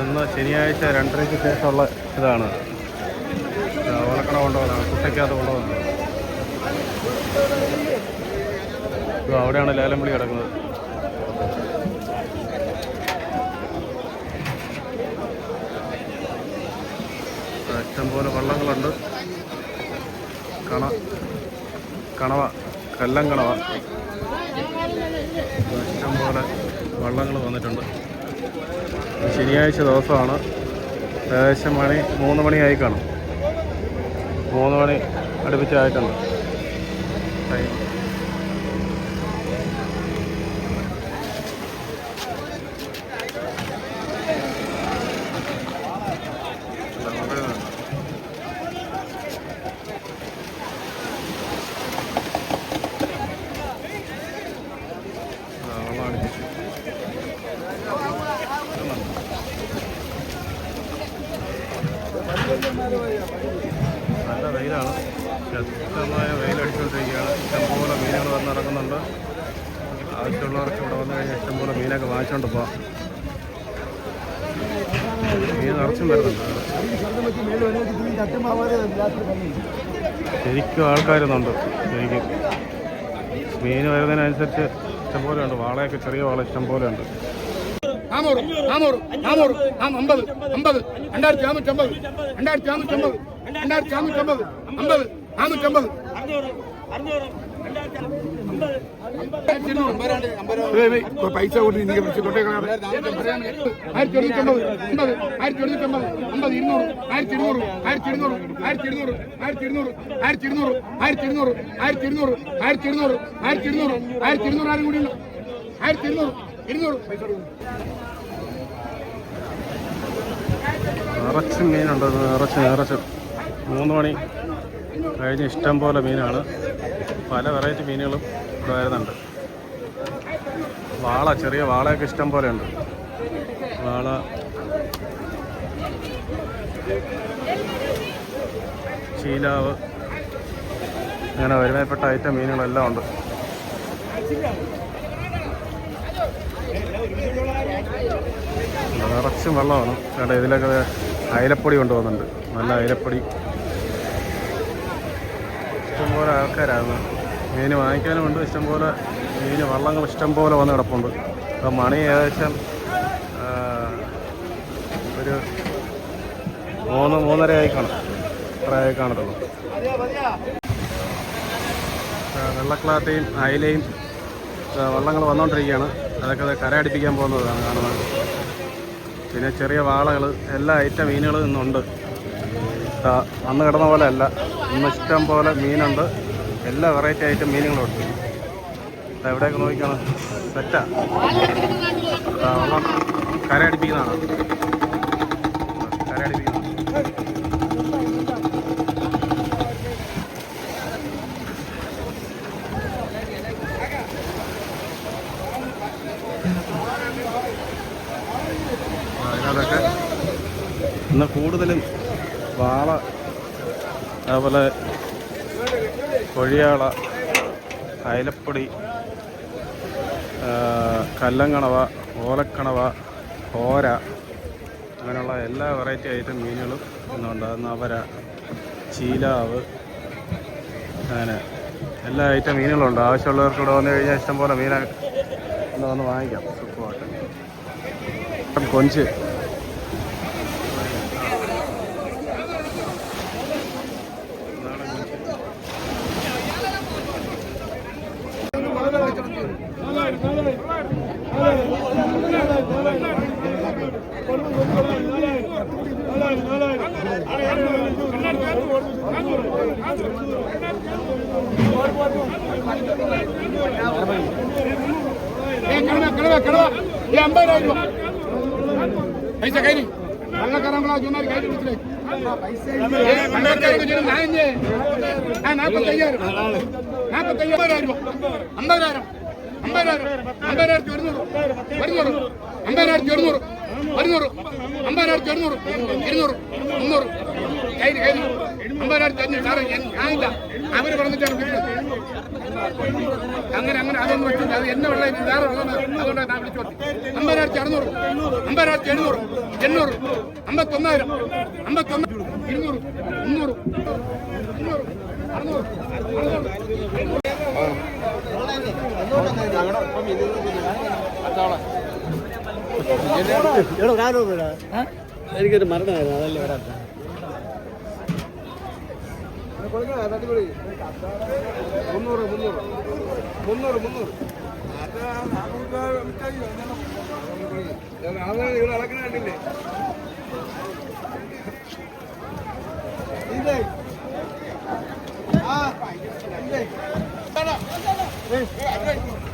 ഇന്ന് ശനിയാഴ്ച രണ്ടരയ്ക്ക് ശേഷമുള്ള ഇതാണ്. ഓലക്കട കൊണ്ടുപോകുന്നതാണ്. കുട്ടയ്ക്കകത്ത് കൊണ്ടുപോകുന്നത് അവിടെയാണ് ലേലം വിളി കിടക്കുന്നത് ഇഷ്ടംപോലെ വള്ളങ്ങളുണ്ട്. കണ കണവ കല്ലം കണവ. ഇഷ്ടംപോലെ വള്ളങ്ങൾ വന്നിട്ടുണ്ട്. ശനിയാഴ്ച ദിവസമാണ്. ഏകദേശം മണി മൂന്ന് മണിയായി കാണും. മൂന്ന് മണി അടുപ്പിച്ചായിട്ടുണ്ട്. ടൈം വെള്ളം അടിപ്പിച്ചു നല്ല വെയിലാണ് ശക്തമായ വെയിലടിച്ചുകൊണ്ടിരിക്കുകയാണ് ഇഷ്ടംപോലെ മീനുകൾ വന്നിറങ്ങുന്നുണ്ട് ആവശ്യമുള്ളവർക്ക് ഇവിടെ വന്നു കഴിഞ്ഞാൽ ഇഷ്ടംപോലെ മീനൊക്കെ വാങ്ങിച്ചുകൊണ്ട് പോവാം. മീൻ നിറച്ചും വരുന്നുണ്ട്. ശരിക്കും ആൾക്കാരുന്നുണ്ട്. ശരിക്കും. മീൻ വരുന്നതിനനുസരിച്ച് ഇഷ്ടംപോലെ ഉണ്ട് വാളയൊക്കെ ചെറിയ വാള ഇഷ്ടംപോലെ ഉണ്ട് നാനൂറ് നാനൂറ് നാനൂറ്. നാം അമ്പത് അമ്പത്. രണ്ടായിരത്തി നാനൂറ്റമ്പത് രണ്ടായിരത്തി നാനൂറ്റമ്പത് രണ്ടായിരത്തി നാനൂറ്റമ്പത് അമ്പത്. നാനൂറ്റമ്പത് പൈസ കൊണ്ട് എനിക്ക് ആയിരത്തി എഴുന്നൂറ്റമ്പത് അമ്പത് ആയിരത്തി എഴുന്നൂറ്റമ്പത് അമ്പത് ഇരുന്നൂറ് ആയിരത്തി ഇരുന്നൂറ് ആയിരത്തി ഇരുന്നൂറ് ആയിരത്തി ഇരുന്നൂറ് ആയിരത്തി ഇരുന്നൂറ് ആയിരത്തി ഇരുന്നൂറ് ആയിരത്തി ഇരുന്നൂറ് ആയിരത്തി ഇരുന്നൂറ് ആയിരത്തി ഇരുന്നൂറ് ആയിരത്തി ഇരുന്നൂറ് ആയിരത്തി ഇരുന്നൂറ് ആരും കൂടി ആയിരത്തി ഇരുന്നൂറ് ഇരുന്നൂറ് നിറച്ച് മൂന്ന് മണി. കഴിഞ്ഞ് ഇഷ്ടം പോലെ മീനാണ്. പല വെറൈറ്റി മീനുകളും ഇവിടെ വരുന്നുണ്ട്. വാള ചെറിയ വാളയൊക്കെ ഇഷ്ടം പോലെ ഉണ്ട്. വാള. ചീലാവ്. അങ്ങനെ വരുമാനപ്പെട്ട ഐറ്റം മീനുകളെല്ലാം ഉണ്ട്. നിറച്ചും വെള്ളമാണ്. കേട്ടോ ഇതിലൊക്കെ അയിലപ്പൊടി കൊണ്ടുപോകുന്നുണ്ട്. നല്ല അയലപ്പൊടി. ഇഷ്ടംപോലെ ആൾക്കാരാണ്. മീൻ വാങ്ങിക്കാനുമുണ്ട്. ഇഷ്ടംപോലെ മീൻ വള്ളങ്ങൾ ഇഷ്ടംപോലെ വന്ന് കിടപ്പുണ്ട്. അപ്പം മണി ഏകദേശം ഒരു മൂന്ന് മൂന്നര ആയി കാണും അത്ര ആയി കാണത്തുള്ളൂ വെള്ളക്ലാത്തയും അയലയും വള്ളങ്ങൾ വന്നുകൊണ്ടിരിക്കുകയാണ് അതൊക്കെ കരയടിപ്പിക്കാൻ പോകുന്നതാണ് കാണുന്നത്. പിന്നെ ചെറിയ വാളകൾ എല്ലാ ഐറ്റം മീനുകളും ഇന്നുണ്ട് അന്ന് കിടന്ന പോലെ അല്ല. ഇന്ന് ഇഷ്ടം പോലെ മീനുണ്ട്. എല്ലാ വെറൈറ്റി ഐറ്റം മീനുകളും ഉണ്ട്. ദാ എവിടെയൊക്കെ നോക്കിക്കണം സെറ്റാ. കര വെള്ളം കരയടിപ്പിക്കുന്നതാണ് ആ, ഇന്ന് കൂടുതലും വാള അതുപോലെ കൊഴിയാള അയലപ്പൊടി കല്ലങ്കണവ ഓലക്കണവ ഓര അങ്ങനെയുള്ള എല്ലാ വെറൈറ്റി ഐറ്റം മീനുകളും ഇന്നുണ്ട് നവര ചീലാവ് അങ്ങനെ എല്ലാ ഐറ്റം മീനുകളും ഉണ്ട് ആവശ്യമുള്ളവർക്ക് ഇവിടെ വന്നു കഴിഞ്ഞാൽ ഇഷ്ടംപോലെ മീന ഇന്ന് വന്ന് വാങ്ങിക്കാം. സുഖമായിട്ട്. കൊഞ്ച്. ಎಂಬೈ ರೈಲು ಪೈಸಾ ಕೈರಿ నల్ల కరంలో జున్నారు కైలు వచ్చినాయి నాకు తయ్యారు నాకు తయ్యారు అంబరారు అంబరారు అంబరారు చెడునూరు వరునూరు అంబరారు చెడునూరు ഒരുന്നൂറ് അമ്പതിനായിരത്തി ഒരുന്നൂറ് ഇരുന്നൂറ്. മുന്നൂറ്. കയ്യിൽ കയ്യിൽ അമ്പതിനായിരത്തി അഞ്ഞൂറ്. സാറേ ഞാനില്ല. അവർ പറഞ്ഞിട്ടാണ് വിളിക്കുന്നത് അങ്ങനെ അങ്ങനെ അതൊന്നും വെച്ചില്ല. അത് എന്നെ വെള്ളം ഇത് വേറെ വെള്ളം അതുകൊണ്ടാണ് ഞാൻ വിളിച്ചു അമ്പതിനായിരത്തി അറുന്നൂറ് അമ്പതിനായിരത്തി എഴുന്നൂറ് എണ്ണൂറ്. അമ്പത്തൊന്നായിരം. അമ്പത്തൊന്ന് ഇരുന്നൂറ്. മുന്നൂറ്. അഞ്ഞൂറ് അറുന്നൂറ് എനിക്കൊരു മരണമായിരുന്നു അതല്ലേ വരാത്ത മുന്നൂറ് മുന്നൂറ് മുന്നൂറ് മുന്നൂറ് കണ്ടില്ലേ എന്നിട്ട് ആ ഇത്.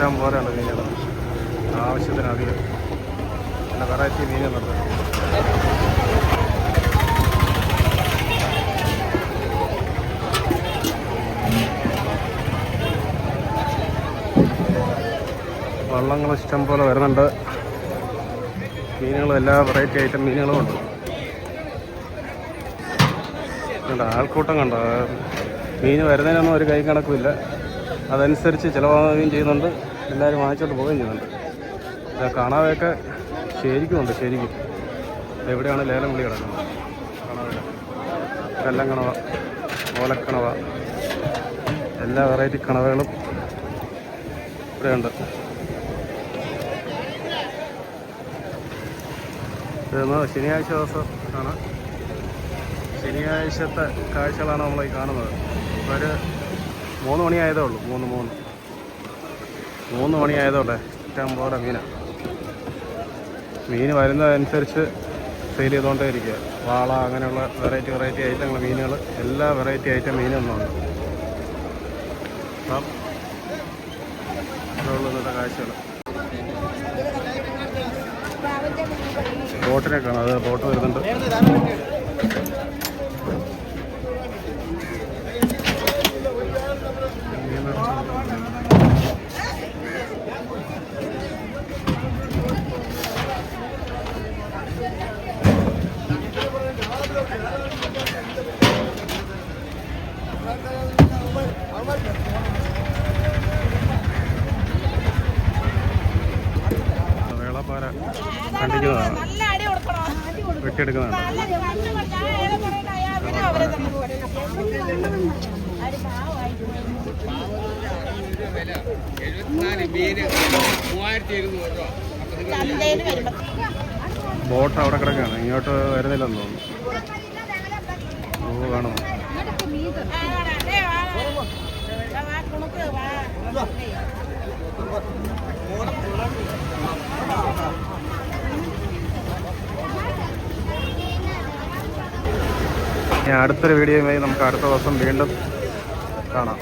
ഇഷ്ടം പോലെയുണ്ട് മീനുകൾ. ആവശ്യത്തിനധികം പിന്നെ വെറൈറ്റി മീനുകളുണ്ട്. വള്ളങ്ങൾ ഇഷ്ടം പോലെ വരുന്നുണ്ട്. മീനുകളും എല്ലാ വെറൈറ്റി ഐറ്റം മീനുകളും ഉണ്ട്. കണ്ടോ, ആൾക്കൂട്ടം കണ്ടോ? മീൻ വരുന്നതിനൊന്നും ഒരു കൈ കണക്കുമില്ല. അതനുസരിച്ച് ചിലവാകുകയും ചെയ്യുന്നുണ്ട്. എല്ലാവരും വാങ്ങിച്ചോണ്ട് പോവുകയും ചെയ്യുന്നുണ്ട്. കാണാതെയൊക്കെ ശരിക്കും ഉണ്ട് ശരിക്കും. എവിടെയാണ് ലേലം വിളി കിടക്കുന്നത്? കണവയുടെ കല്ലങ്കണവ ഓലക്കണവ എല്ലാ വെറൈറ്റി കണവകളും ഇവിടെയുണ്ട്. ശനിയാഴ്ച ദിവസം ആണ്. ശനിയാഴ്ചത്തെ കാഴ്ചകളാണ് നമ്മൾ ഈ കാണുന്നത്. ഒരു മൂന്ന് മണിയായതേ ഉള്ളൂ മൂന്ന് മൂന്ന്. മൂന്ന് മണിയായതോടെ ഇഷ്ടം പോലെ മീനാണ് മീൻ വരുന്നതനുസരിച്ച് സെയിൽ ചെയ്തുകൊണ്ടേ ഇരിക്കുക വാള അങ്ങനെയുള്ള വെറൈറ്റി വെറൈറ്റി ഐറ്റങ്ങൾ മീനുകൾ എല്ലാ വെറൈറ്റി ഐറ്റം മീനൊന്നുണ്ട് അപ്പം ഇന്നത്തെ കാഴ്ചകൾ ബോട്ടിനെ കാണാം അത് ബോട്ട് വരുന്നുണ്ട്. ചന്തയിൽ വരുമ്പോ ബോട്ട് അവിടെ കിടക്കാണ് ഇങ്ങോട്ട് വരുന്നില്ലെന്ന് തോന്നുന്നു. ഓ കാണുന്നു ഇനി അടുത്തൊരു വീഡിയോയുമായി നമുക്ക് അടുത്ത ദിവസം വീണ്ടും കാണാം.